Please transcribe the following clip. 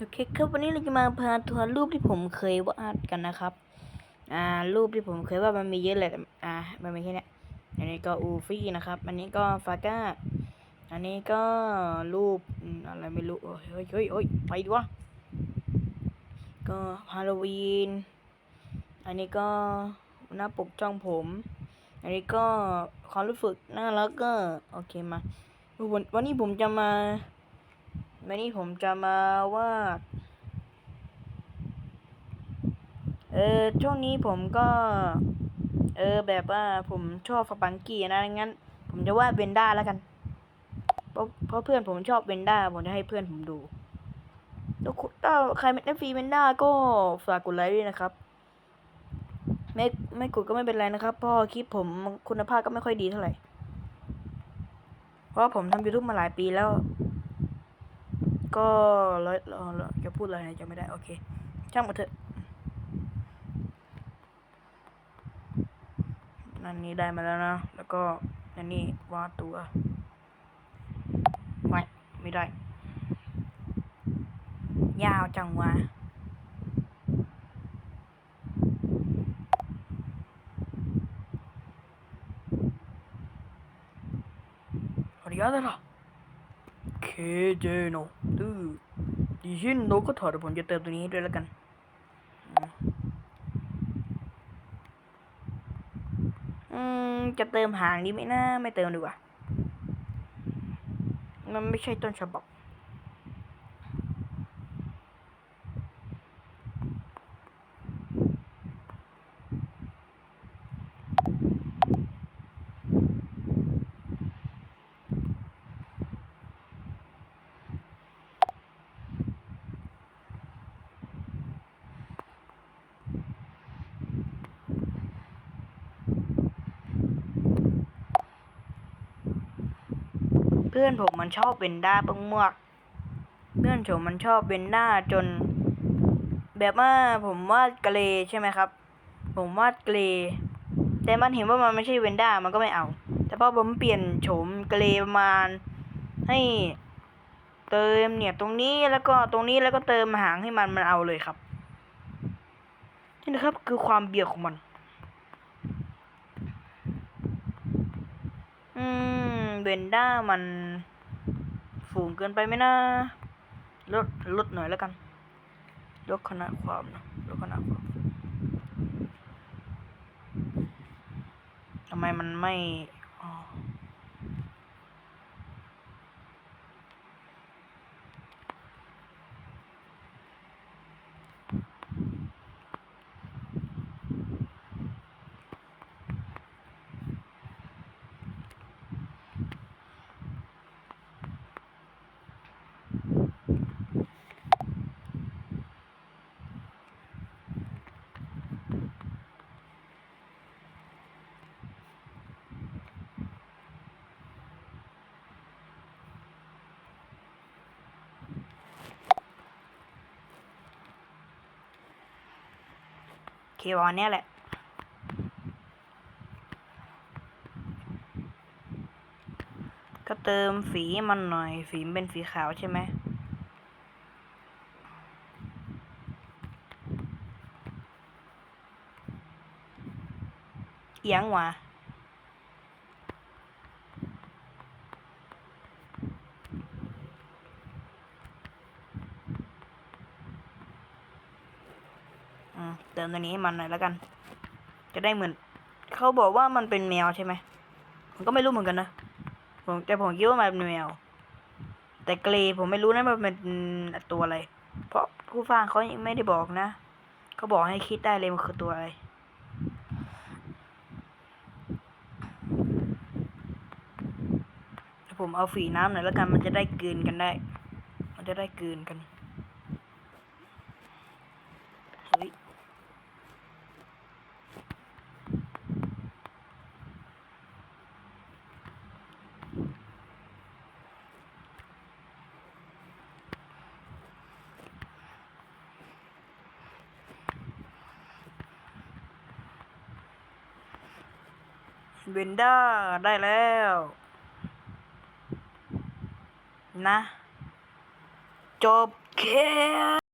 โอเคครับวันนี้เราจะมาพาทัวร์รูปที่ผมเคยวาดกันนะครับ อ่ารูปที่ผมเคยวาดมันมีเยอะเลยแต่อ่ามันมีแค่นี้อันนี้ก็อูฟี่นะครับอันนี้ก็ฟาก้าอันนี้ก็รูปอะไรไม่รู้เฮ้ยเฮ้ยเฮ้ยเฮ้ยไปดีวะก็ฮาโลวีนอันนี้ก็หน้าปกจ้องผม อันนี้ก็ความรู้สึกน่ารักก็โอเคมาวันวันนี้ผมจะมา วันนี้ผมจะมาวาด เออช่วงนี้ผมก็ เออแบบว่าผมชอบฟาปังกี้นะงั้น ผมจะวาดเวนด้าแล้วกัน เพราะเพราะเพื่อนผมชอบเวนด้าผมจะให้เพื่อนผมดูถ้าคุณถ้าใครเป็นเอฟซีเวนด้าก็ฝากกดไลค์ด้วยนะครับ ไม่ไม่กดก็ไม่เป็นไรนะครับเพราะคลิปผมคุณภาพก็ไม่ค่อยดีเท่าไหร่ เพราะผมทำยูทูบมาหลายปีแล้ว ก็ร้อยร้อยจะพูดอะไรจะไม่ได้ โอเค ช่างมาเถอะนั่นนี้ได้มาแล้วนะ แล้วก็อันนี้วาดตัว ไม่ ไม่ได้ ยาวจังวะありがとう KJ โนตื้อ ยินโนก็ถอดผมจะเติมตัวนี้ด้วยแล้วกัน อืมอืมจะเติมหางดีไหมนะ ไม่เติมดีกว่า มันไม่ใช่ต้นฉบับ พื่อนผมมันชอบเวนด้าปังมวก เพื่อนผมมันชอบเวนด้าจน แบบว่าผมวาดกะเลใช่ไหมครับ ผมวาดกะเลแต่มันเห็นว่ามันไม่ใช่เวนด้ามันก็ไม่เอา แต่พอผมเปลี่ยนโฉมกะเลประมาณให้เติมเนี่ยตรงนี้แล้วก็ตรงนี้แล้วก็เติมหางให้มันมันเอาเลยครับ นี่นะครับคือความเบียดของมัน อืม นด้ามันฝูงเกินไปไหมนะลดลดหน่อยแล้วกันลดขนาดความนะลดขนาดความทำไมมันไม่อ๋อ เควอนเนี้ยแหละ ก็เติมฝีมันหน่อย ฝีเป็นฝีขาวใช่ไหมเอียงวะอืมเติมตัวนี้ให้มันหน่อยแล้วกัน จะได้เหมือน เขาบอกว่ามันเป็นแมวใช่ไหมผมก็ไม่รู้เหมือนกันนะผมแต่ผมคิดว่ามันเป็นแมว แต่เกรย์ผมไม่รู้นะมันเป็นตัวอะไร เพราะผู้ฟังเขายังไม่ได้บอกนะเขาบอกให้คิดได้เลยมันคือตัวอะไรผมเอาฝีน้ำหน่อยแล้วกันมันจะได้กลืนกันได้ มันจะได้กลืนกัน เฮ้ย เวนด้าได้แล้ว นะ จบแค่